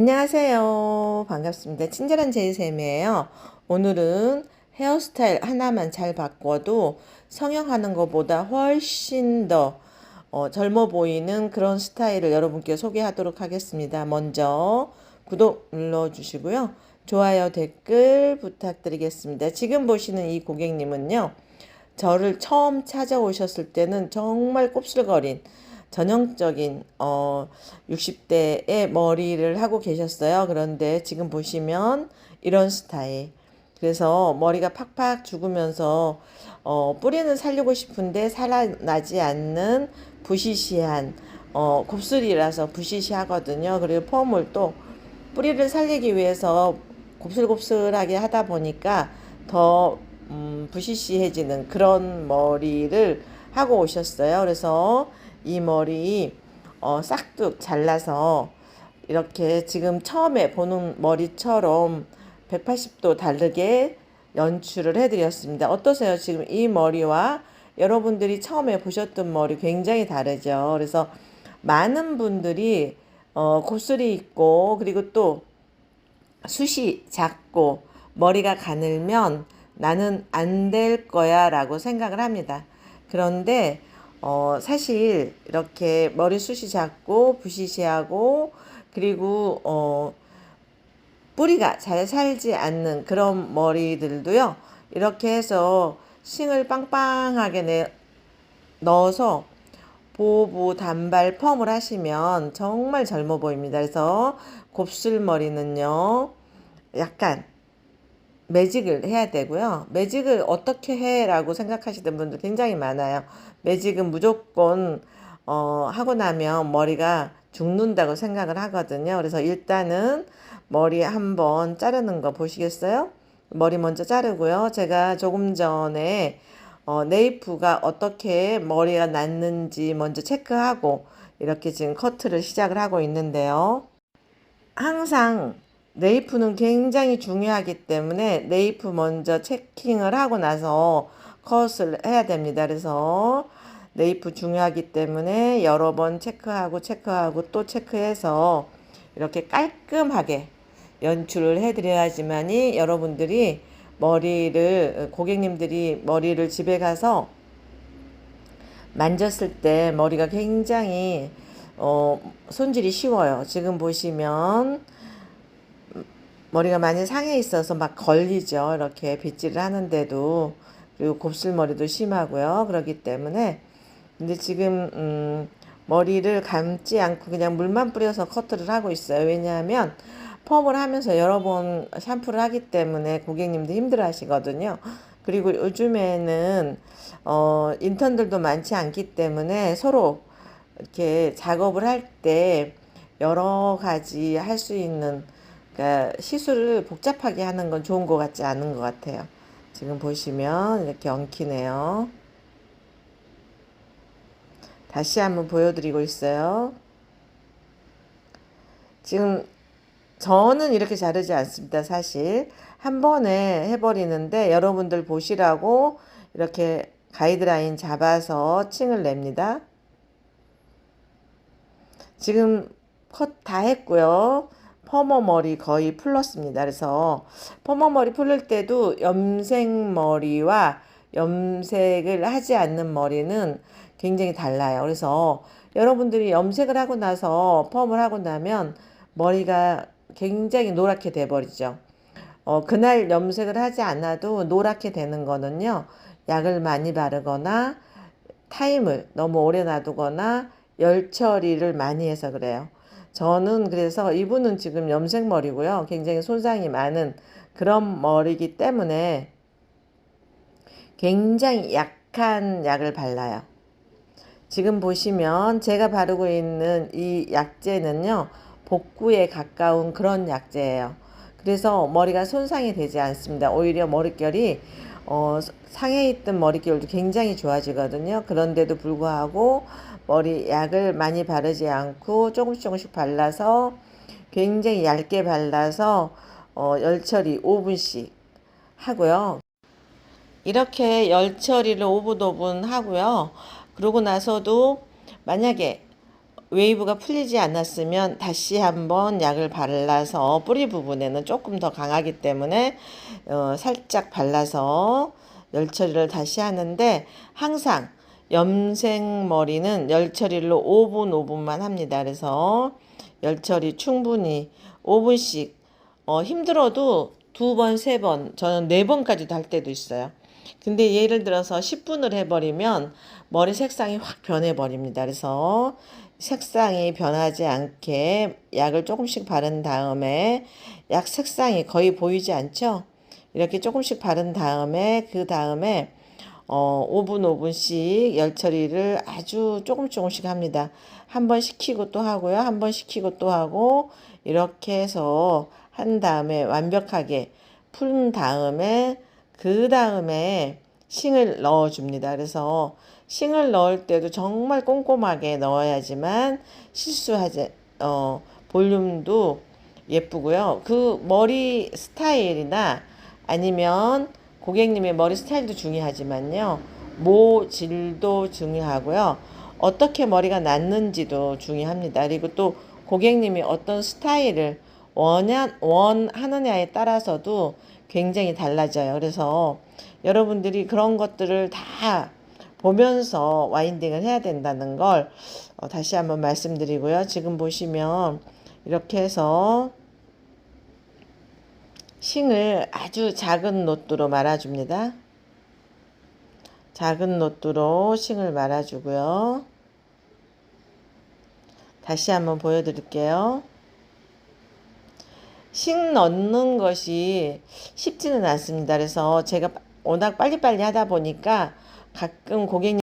안녕하세요. 반갑습니다. 친절한 제이쌤이에요. 오늘은 헤어스타일 하나만 잘 바꿔도 성형하는 것보다 훨씬 더 어, 젊어 보이는 그런 스타일을 여러분께 소개하도록 하겠습니다. 먼저 구독 눌러주시고요. 좋아요, 댓글 부탁드리겠습니다. 지금 보시는 이 고객님은요. 저를 처음 찾아오셨을 때는 정말 곱슬거린 전형적인 어 60대의 머리를 하고 계셨어요. 그런데 지금 보시면 이런 스타일. 그래서 머리가 팍팍 죽으면서 어 뿌리는 살리고 싶은데 살아나지 않는 부시시한 어 곱슬이라서 부시시하거든요. 그리고 펌을 또 뿌리를 살리기 위해서 곱슬곱슬하게 하다 보니까 더 음, 부시시해지는 그런 머리를 하고 오셨어요. 그래서 이 머리 어, 싹둑 잘라서 이렇게 지금 처음에 보는 머리처럼 180도 다르게 연출을 해드렸습니다. 어떠세요? 지금 이 머리와 여러분들이 처음에 보셨던 머리 굉장히 다르죠. 그래서 많은 분들이 어, 곱슬이 있고 그리고 또 숱이 작고 머리가 가늘면 나는 안 될 거야 라고 생각을 합니다. 그런데 어, 사실 이렇게 머리숱이 작고 부시시하고 그리고 어, 뿌리가 잘 살지 않는 그런 머리들도요. 이렇게 해서 싱을 빵빵하게 내, 넣어서 보부 단발 펌을 하시면 정말 젊어 보입니다. 그래서 곱슬머리는요. 약간 매직을 해야 되고요. 매직을 어떻게 해? 라고 생각하시는 분들 굉장히 많아요. 매직은 무조건 어, 하고 나면 머리가 죽는다고 생각을 하거든요. 그래서 일단은 머리 한번 자르는 거 보시겠어요? 머리 먼저 자르고요. 제가 조금 전에 어, 네이프가 어떻게 머리가 났는지 먼저 체크하고 이렇게 지금 커트를 시작을 하고 있는데요. 항상 네이프는 굉장히 중요하기 때문에 네이프 먼저 체킹을 하고 나서 컷을 해야 됩니다. 그래서 네이프 중요하기 때문에 여러 번 체크하고 체크하고 또 체크해서 이렇게 깔끔하게 연출을 해드려야지만이 여러분들이 머리를 고객님들이 머리를 집에 가서 만졌을 때 머리가 굉장히 어, 손질이 쉬워요. 지금 보시면 머리가 많이 상해 있어서 막 걸리죠. 이렇게 빗질을 하는데도 그리고 곱슬머리도 심하고요. 그렇기 때문에 근데 지금 음, 머리를 감지 않고 그냥 물만 뿌려서 커트를 하고 있어요. 왜냐하면 펌을 하면서 여러 번 샴푸를 하기 때문에 고객님도 힘들어 하시거든요. 그리고 요즘에는 어, 인턴들도 많지 않기 때문에 서로 이렇게 작업을 할 때 여러 가지 할 수 있는 그러니까 시술을 복잡하게 하는 건 좋은 것 같지 않은 것 같아요. 지금 보시면 이렇게 엉키네요. 다시 한번 보여드리고 있어요. 지금 저는 이렇게 자르지 않습니다. 사실 한 번에 해버리는데 여러분들 보시라고 이렇게 가이드라인 잡아서 층을 냅니다. 지금 컷 다 했고요. 퍼머 머리 거의 풀렀습니다. 그래서 퍼머 머리 풀릴 때도 염색 머리와 염색을 하지 않는 머리는 굉장히 달라요. 그래서 여러분들이 염색을 하고 나서 펌을 하고 나면 머리가 굉장히 노랗게 돼버리죠. 어, 그날 염색을 하지 않아도 노랗게 되는 거는요. 약을 많이 바르거나 타임을 너무 오래 놔두거나 열 처리를 많이 해서 그래요. 저는 그래서 이분은 지금 염색머리고요. 굉장히 손상이 많은 그런 머리이기 때문에 굉장히 약한 약을 발라요. 지금 보시면 제가 바르고 있는 이 약재는요. 복구에 가까운 그런 약재예요. 그래서 머리가 손상이 되지 않습니다. 오히려 머릿결이 어, 상해 있던 머릿결도 굉장히 좋아지거든요. 그런데도 불구하고 머리 약을 많이 바르지 않고 조금씩 조금씩 발라서 굉장히 얇게 발라서 어, 열 처리 5분씩 하고요. 이렇게 열 처리를 5분 5분 하고요. 그러고 나서도 만약에 웨이브가 풀리지 않았으면 다시 한번 약을 발라서 뿌리 부분에는 조금 더 강하기 때문에 어, 살짝 발라서 열 처리를 다시 하는데 항상 염색 머리는 열 처리를 5분 5분만 합니다. 그래서 열 처리 충분히 5분씩 어, 힘들어도 두 번, 세 번, 저는 네 번까지도 할 때도 있어요. 근데 예를 들어서 10분을 해버리면 머리 색상이 확 변해버립니다. 그래서 색상이 변하지 않게 약을 조금씩 바른 다음에 약 색상이 거의 보이지 않죠? 이렇게 조금씩 바른 다음에 그 다음에 어, 5분 5분씩 열 처리를 아주 조금 조금씩 합니다. 한 번 식히고 또 하고요. 한 번 식히고 또 하고 이렇게 해서 한 다음에 완벽하게 푼 다음에 그 다음에 싱을 넣어 줍니다. 그래서 싱을 넣을 때도 정말 꼼꼼하게 넣어야지만 실수하지 어 볼륨도 예쁘고요. 그 머리 스타일이나 아니면 고객님의 머리 스타일도 중요하지만요. 모 질도 중요하고요. 어떻게 머리가 났는지도 중요합니다. 그리고 또 고객님이 어떤 스타일을 원하, 원하느냐에 따라서도 굉장히 달라져요. 그래서 여러분들이 그런 것들을 다 보면서 와인딩을 해야 된다는 걸 어, 다시 한번 말씀드리고요. 지금 보시면 이렇게 해서 싱을 아주 작은 노트로 말아줍니다. 작은 노트로 싱을 말아주고요. 다시 한번 보여드릴게요. 싱 넣는 것이 쉽지는 않습니다. 그래서 제가 워낙 빨리빨리 하다 보니까 가끔 고객님